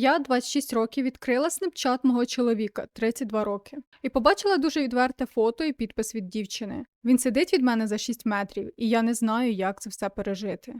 Я 26 років відкрила снапчат мого чоловіка 32 роки і побачила дуже відверте фото і підпис від дівчини. Він сидить від мене за 6 метрів, і я не знаю, як це все пережити.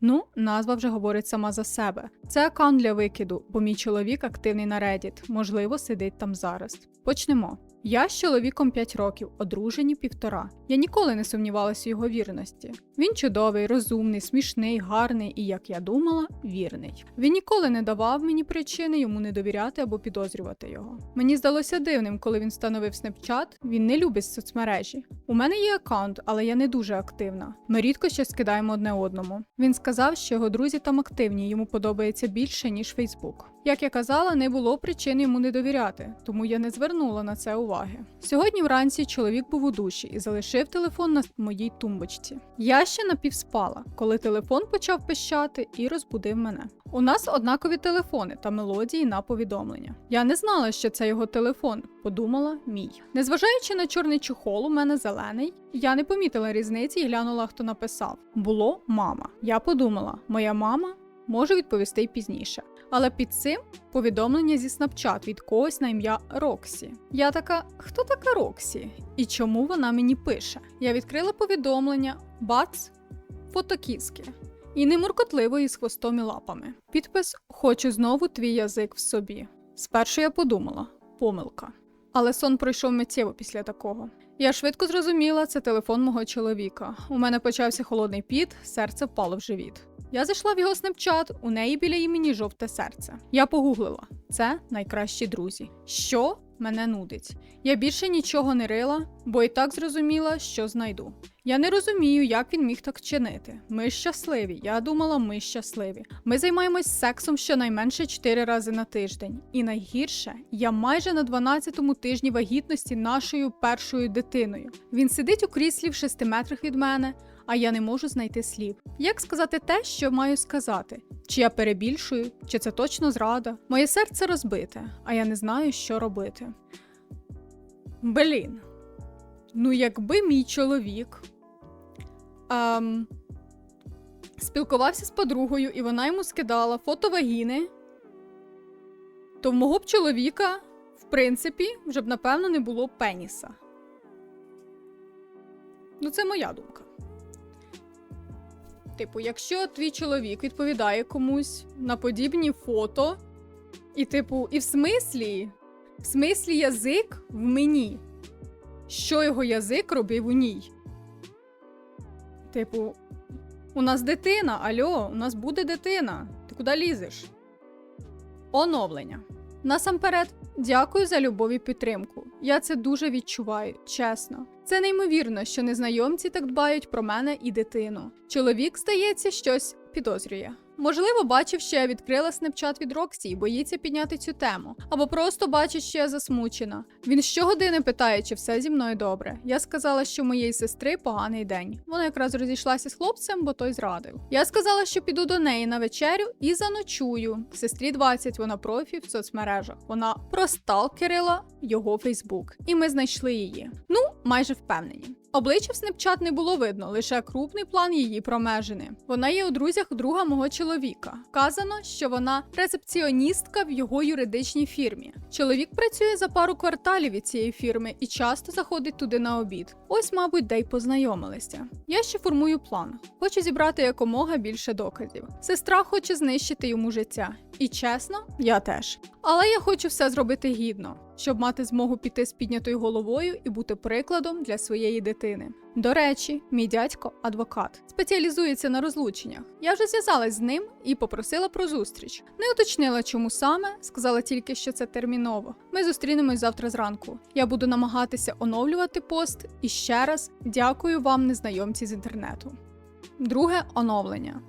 Ну, назва вже говорить сама за себе. Це аккаунт для викиду, бо мій чоловік активний на Reddit, можливо, сидить там зараз. Почнемо. Я з чоловіком 5 років, одружені півтора. Я ніколи не сумнівалася в його вірності. Він чудовий, розумний, смішний, гарний і, як я думала, вірний. Він ніколи не давав мені причини йому не довіряти або підозрювати його. Мені здалося дивним, коли він встановив Snapchat, Він не любить соцмережі. У мене є аккаунт, але я не дуже активна. Ми рідко щось скидаємо одне одному. Він сказав, що його друзі там активні, йому подобається більше ніж Фейсбук. Як я казала, не було причин йому не довіряти, тому я не звернула на це уваги. Сьогодні вранці чоловік був у душі і залишив телефон на моїй тумбочці. Я ще напівспала, коли телефон почав пищати і розбудив мене. У нас однакові телефони та мелодії на повідомлення. Я не знала, що це його телефон, подумала мій. Незважаючи на чорний чохол, у мене зелений. Я не помітила різниці і глянула, хто написав. Було мама. Я подумала, моя мама може відповісти й пізніше. Але під цим повідомлення зі Snapchat від когось на ім'я Роксі. Я така, хто така Роксі? І чому вона мені пише? Я відкрила повідомлення, бац, фотокіски. І не муркотливої з хвостом і лапами. Підпис Хочу знову твій язик в собі. Спершу я подумала помилка. Але сон пройшов миттєво після такого. Я швидко зрозуміла, це телефон мого чоловіка. У мене почався холодний піт, серце впало в живіт. Я зайшла в його снапчат, у неї біля імені жовте серце. Я погуглила: це найкращі друзі. Що мене нудить? Я більше нічого не рила, бо і так зрозуміла, що знайду. Я не розумію, як він міг так чинити. Ми щасливі. Я думала, ми щасливі. Ми займаємось сексом щонайменше 4 рази на тиждень. І найгірше, я майже на 12-му тижні вагітності нашою першою дитиною. Він сидить у кріслі в 6 метрах від мене, а я не можу знайти слів. Як сказати те, що маю сказати? Чи я перебільшую, чи це точно зрада? Моє серце розбите, а я не знаю, що робити. Блін. Ну, якби мій чоловік ем, спілкувався з подругою, і вона йому скидала фото вагіни, то в мого б чоловіка, в принципі, вже б, напевно, не було пеніса. Ну, це моя думка. Типу, якщо твій чоловік відповідає комусь на подібні фото, і, типу, і в смислі, в смислі язик в мені, що його язик робив у ній? Типу, у нас дитина, альо, у нас буде дитина. Ти куди лізеш? Оновлення. Насамперед, дякую за любов і підтримку. Я це дуже відчуваю, чесно. Це неймовірно, що незнайомці так дбають про мене і дитину. Чоловік, здається, щось підозрює. Можливо, бачив, що я відкрила снапчат від Роксі і боїться підняти цю тему, або просто бачить, що я засмучена. Він щогодини питає, чи все зі мною добре. Я сказала, що моєї сестри поганий день. Вона якраз розійшлася з хлопцем, бо той зрадив. Я сказала, що піду до неї на вечерю і заночую. Сестрі 20, вона профі в соцмережах. Вона просталкерила його Фейсбук, і ми знайшли її. Ну, майже впевнені. Обличчя в Snapchat не було видно, лише крупний план її промежини. Вона є у друзях друга мого чоловіка. Вказано, що вона рецепціоністка в його юридичній фірмі. Чоловік працює за пару кварталів від цієї фірми і часто заходить туди на обід. Ось, мабуть, де й познайомилися. Я ще формую план. Хочу зібрати якомога більше доказів. Сестра хоче знищити йому життя. І чесно, я теж. Але я хочу все зробити гідно, щоб мати змогу піти з піднятою головою і бути прикладом для своєї дитини. До речі, мій дядько адвокат, спеціалізується на розлученнях. Я вже зв'язалась з ним і попросила про зустріч. Не уточнила, чому саме, сказала тільки, що це терміново. Ми зустрінемось завтра зранку. Я буду намагатися оновлювати пост і ще раз дякую вам, незнайомці з інтернету. Друге оновлення.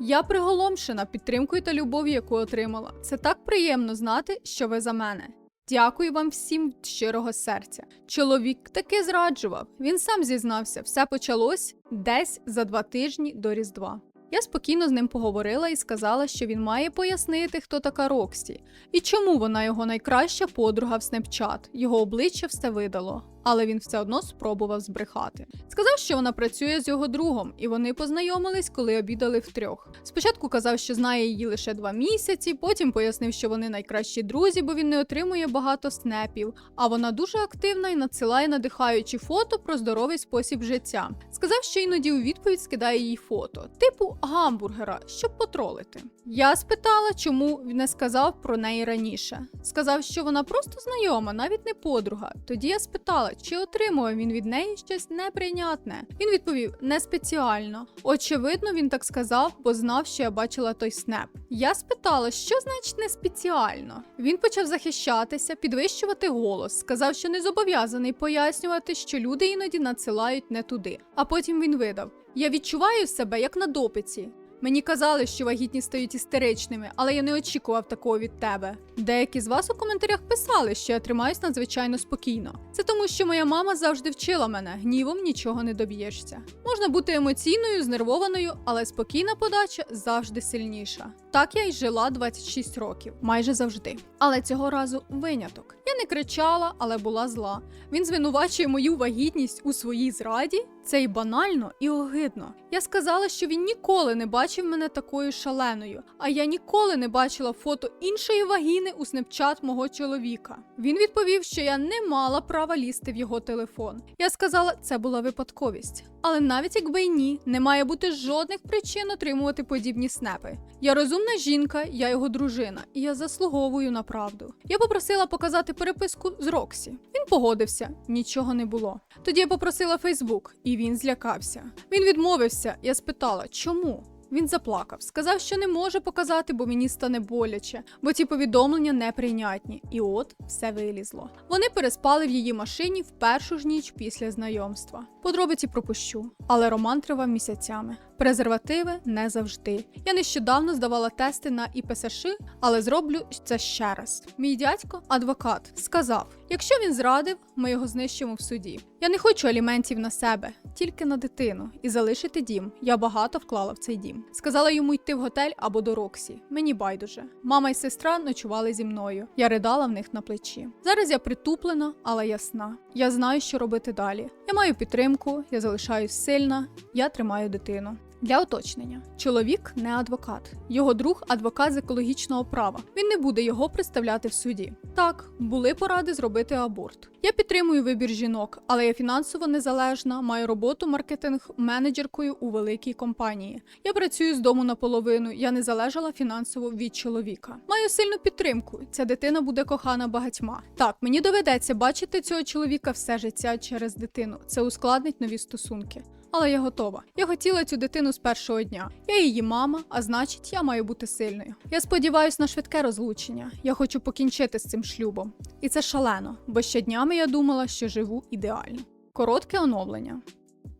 Я приголомшена підтримкою та любов'ю, яку отримала. Це так приємно знати, що ви за мене. Дякую вам всім від щирого серця. Чоловік таки зраджував. Він сам зізнався, все почалось десь за два тижні до Різдва. Я спокійно з ним поговорила і сказала, що він має пояснити, хто така Роксі, і чому вона його найкраща подруга в Snapchat. Його обличчя все видало. Але він все одно спробував збрехати. Сказав, що вона працює з його другом, і вони познайомились, коли обідали втрьох. Спочатку казав, що знає її лише два місяці, потім пояснив, що вони найкращі друзі, бо він не отримує багато снепів. А вона дуже активна і надсилає надихаючі фото про здоровий спосіб життя. Сказав, що іноді у відповідь скидає їй фото, типу гамбургера, щоб потролити. Я спитала, чому він не сказав про неї раніше. Сказав, що вона просто знайома, навіть не подруга. Тоді я спитала, чи отримував він від неї щось неприйнятне. Він відповів не спеціально. Очевидно, він так сказав, бо знав, що я бачила той снеп. Я спитала, що значить не спеціально. Він почав захищатися, підвищувати голос, сказав, що не зобов'язаний пояснювати, що люди іноді надсилають не туди. А потім він видав: Я відчуваю себе як на допиці. Мені казали, що вагітні стають істеричними, але я не очікував такого від тебе. Деякі з вас у коментарях писали, що я тримаюсь надзвичайно спокійно. Це тому, що моя мама завжди вчила мене, гнівом нічого не доб'єшся. Можна бути емоційною, знервованою, але спокійна подача завжди сильніша. Так я й жила 26 років, майже завжди. Але цього разу виняток. Не кричала, але була зла. Він звинувачує мою вагітність у своїй зраді. Це й банально і огидно. Я сказала, що він ніколи не бачив мене такою шаленою, а я ніколи не бачила фото іншої вагіни у снепчат мого чоловіка. Він відповів, що я не мала права лізти в його телефон. Я сказала, це була випадковість. Але навіть якби й ні, не має бути жодних причин отримувати подібні снепи. Я розумна жінка, я його дружина, і я заслуговую на правду. Я попросила показати переписку з Роксі. Він погодився, нічого не було. Тоді я попросила Фейсбук, і він злякався. Він відмовився. Я спитала, чому? Він заплакав, сказав, що не може показати, бо мені стане боляче, бо ті повідомлення неприйнятні. І от все вилізло. Вони переспали в її машині в першу ж ніч після знайомства. Подробиці пропущу, але роман тривав місяцями. Презервативи не завжди. Я нещодавно здавала тести на ІПСШ, але зроблю це ще раз. Мій дядько, адвокат, сказав: якщо він зрадив, ми його знищимо в суді. Я не хочу аліментів на себе, тільки на дитину, і залишити дім. Я багато вклала в цей дім. Сказала йому йти в готель або до Роксі. Мені байдуже. Мама і сестра ночували зі мною. Я ридала в них на плечі. Зараз я притуплена, але ясна. Я знаю, що робити далі. Я маю підтримку, я залишаюсь сильна, я тримаю дитину. Для уточнення, чоловік не адвокат. Його друг адвокат з екологічного права. Він не буде його представляти в суді. Так, були поради зробити аборт. Я підтримую вибір жінок, але я фінансово незалежна, маю роботу маркетинг-менеджеркою у великій компанії. Я працюю з дому наполовину, я не залежала фінансово від чоловіка. Маю сильну підтримку. Ця дитина буде кохана багатьма. Так, мені доведеться бачити цього чоловіка все життя через дитину. Це ускладнить нові стосунки. Але я готова. Я хотіла цю дитину з першого дня. Я її мама, а значить, я маю бути сильною. Я сподіваюся на швидке розлучення. Я хочу покінчити з цим шлюбом. І це шалено, бо ще днями я думала, що живу ідеально. Коротке оновлення.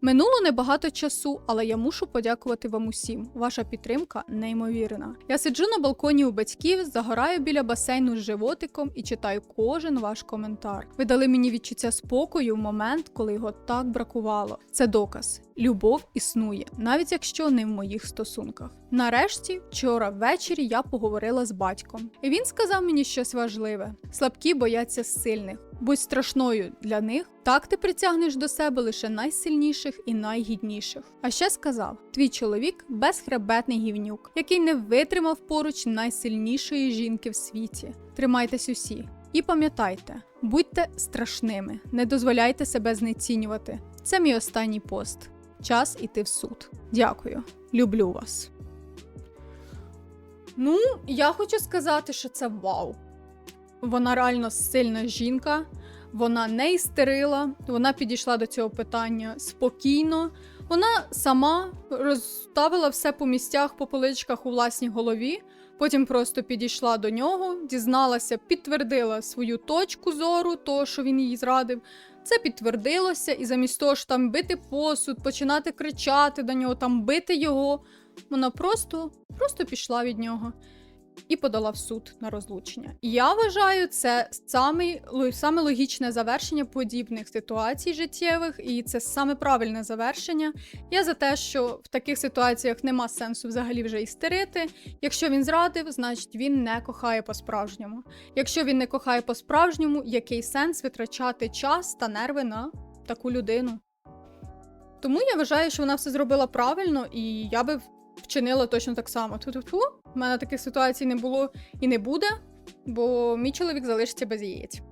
Минуло небагато часу, але я мушу подякувати вам усім. Ваша підтримка неймовірна. Я сиджу на балконі у батьків, загораю біля басейну з животиком і читаю кожен ваш коментар. Ви дали мені відчуття спокою в момент, коли його так бракувало. Це доказ. Любов існує, навіть якщо не в моїх стосунках. Нарешті, вчора ввечері я поговорила з батьком, і він сказав мені щось важливе: слабкі бояться сильних. Будь страшною для них, так ти притягнеш до себе лише найсильніших і найгідніших. А ще сказав: твій чоловік безхребетний гівнюк, який не витримав поруч найсильнішої жінки в світі. Тримайтесь усі. І пам'ятайте, будьте страшними, не дозволяйте себе знецінювати. Це мій останній пост. Час іти в суд. Дякую, люблю вас. Ну, я хочу сказати, що це вау. Вона реально сильна жінка, вона не істерила, вона підійшла до цього питання спокійно. Вона сама розставила все по місцях, по поличках у власній голові. Потім просто підійшла до нього, дізналася, підтвердила свою точку зору, того, що він її зрадив. Це підтвердилося, і замість того ж там бити посуд, починати кричати до нього, там бити його. Вона просто, просто пішла від нього. І подала в суд на розлучення. Я вважаю, це саме, саме логічне завершення подібних ситуацій життєвих, і це саме правильне завершення. Я за те, що в таких ситуаціях нема сенсу взагалі вже істерити. Якщо він зрадив, значить він не кохає по-справжньому. Якщо він не кохає по-справжньому, який сенс витрачати час та нерви на таку людину? Тому я вважаю, що вона все зробила правильно, і я би вчинила точно так само. Ту-ту-ту. У мене таких ситуацій не було і не буде, бо мій чоловік залишиться без яєць.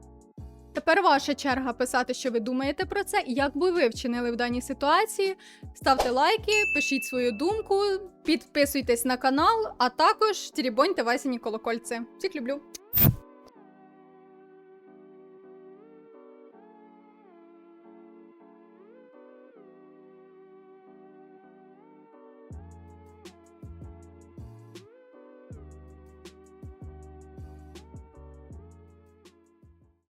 Тепер ваша черга писати, що ви думаєте про це, і як би ви вчинили в даній ситуації. Ставте лайки, пишіть свою думку, підписуйтесь на канал, а також тірібоньте Васіні колокольці. Всіх люблю!